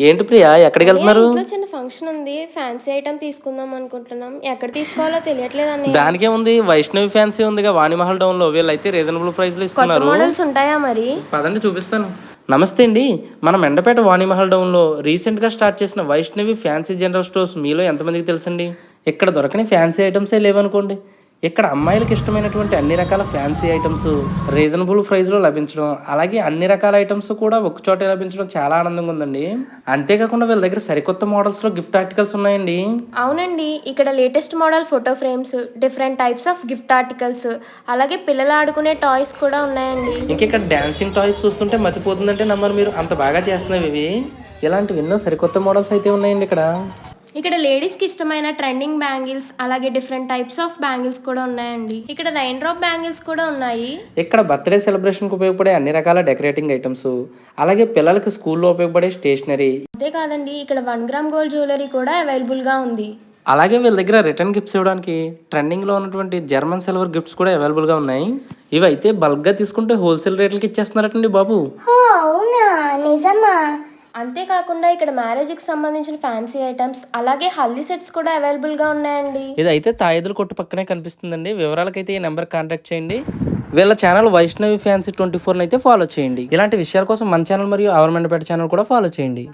ఏంటి ప్రియా? ఎక్కడికి వెళ్తున్నారు? ఇంట్లో చిన్న ఫంక్షన్ ఉంది. ఫ్యాన్సీ ఐటమ్ తీసుకుందాం అనుకుంటున్నాం. ఎక్కడ తీసుకోవాలో తెలియట్లేదు అన్నయ్య. దానికే ఉంది. వైష్ణవి ఫ్యాన్సీ ఉందిగా వాణిమహల్ డౌన్లో. వీళ్ళైతే రీజనబుల్ ప్రైస్లో ఇస్తున్నారు. మోడల్స్ ఉంటాయా మరి? పదండి చూపిస్తాను. నమస్తే అండి. మనం ఎండపేట వాణిమహల్ డౌన్లో రీసెంట్గా స్టార్ట్ చేసిన వైష్ణవి ఫ్యాన్సీ జనరల్ స్టోర్స్ మీలో ఎంతమందికి తెలుసండి? ఇక్కడ దొరకని ఫ్యాన్సీ ఐటమ్సే లేవనుకోండి. ఇక్కడ అమ్మాయిలకు ఇష్టమైనటువంటి అన్ని రకాల ఫ్యాన్సీ ఐటమ్స్ రీజనబుల్ ప్రైస్లో లభించడం అలాగే అన్ని రకాల ఐటమ్స్ కూడా ఒక చోటే లభించడం చాలా ఆనందంగా ఉందండి. అంతేకాకుండా వీళ్ళ దగ్గర సరికొత్త మోడల్స్లో గిఫ్ట్ ఆర్టికల్స్ ఉన్నాయండి. అవునండి. ఇక్కడ latest model photo frames different types of gift articles అలాగే పిల్లలు ఆడుకునే టాయ్స్ కూడా ఉన్నాయండి. ఇంక ఇక్కడ డాన్సింగ్ టాయ్స్ చూస్తుంటే మతిపోతుందంటే నమ్మరు మీరు. అంత బాగా చేస్తున్నవి ఇవి. ఇలాంటివి ఎన్నో సరికొత్త మోడల్స్ అయితే ఉన్నాయండి ఇక్కడ. ఇక్కడ లేడీస్కి ఇష్టమైన ట్రెండింగ్ బ్యాంగిల్స్ అలాగే డిఫరెంట్ టైప్స్ ఆఫ్ బ్యాంగిల్స్ కూడా ఉన్నాయండి. ఇక్కడ రైన్ డ్రాప్ బ్యాంగిల్స్ కూడా ఉన్నాయి. ఇక్కడ బర్త్డే సెలబ్రేషన్కి ఉపయోగపడే అన్ని రకాల డెకరేటింగ్ ఐటమ్స్ అలాగే పిల్లలకి స్కూల్లో ఉపయోగపడే స్టేషనరీ అంతేకాదండి ఇక్కడ వన్ గ్రామ్ గోల్డ్ జ్యువెలరీ కూడా అవైలబుల్గా ఉంది. అలాగే వీళ్ళ దగ్గర రిటర్న్ గిఫ్ట్స్ ఇవ్వడానికి ట్రెండింగ్లో ఉన్నటువంటి జర్మన్ సిల్వర్ గిఫ్ట్స్ కూడా అవైలబుల్గా ఉన్నాయి. ఇవి అయితే బల్క్గా తీసుకుంటే హోల్సేల్ రేట్లకి ఇచ్చేస్తున్నారటండి బాబు. అవునా? అంతేకాకుండా ఇక్కడ మ్యారేజ్కి సంబంధించిన ఫ్యాన్సీ ఐటమ్స్ అలాగే హల్దీ సెట్స్ కూడా అవైలబుల్గా ఉన్నాయండి. ఇది అయితే తాయిదుల కొట్టు పక్కనే కనిపిస్తుందండి. వివరాలకైతే ఈ నెంబర్ కాంటాక్ట్ చేయండి. వీళ్ళ ఛానల్ వైష్ణవి ఫ్యాన్సీ ట్వంటీ ఫోర్ని అయితే ఫాలో చేయండి. ఇలాంటి విషయాల కోసం మన ఛానల్ మరియు అవర్ మండపేట ఛానల్ కూడా ఫాలో చేయండి.